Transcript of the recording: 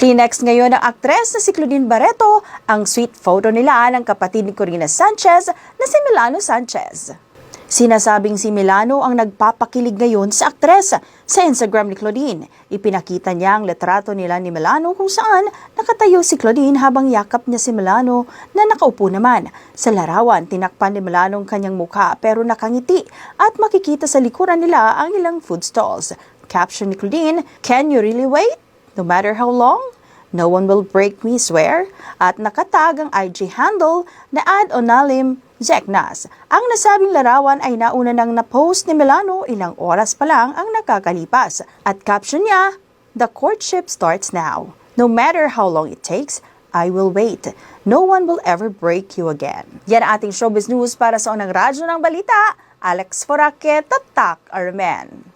Kleenex ngayon ng aktres na si Claudine Barreto ang sweet photo nila ng kapatid ni Corina Sanchez na si Milano Sanchez. Sinasabing si Milano ang nagpapakilig ngayon sa aktres. Sa Instagram ni Claudine, ipinakita niya ang letrato nila ni Milano kung saan nakatayo si Claudine habang yakap niya si Milano na nakaupo naman. Sa larawan, tinakpan ni Milano ang kanyang mukha pero nakangiti at makikita sa likuran nila ang ilang food stalls. Caption ni Claudine, Can you really wait? No matter how long? No one will break me, swear. At nakatag ang IG handle na ad onalim Zeknas. Ang nasabing larawan ay nauna nang na-post ni Milano ilang oras pa lang ang nakakalipas. At caption niya, The courtship starts now. No matter how long it takes, I will wait. No one will ever break you again. Yan ating showbiz news para sa unang radyo ng balita. Alex Foraque, Tatak Armen.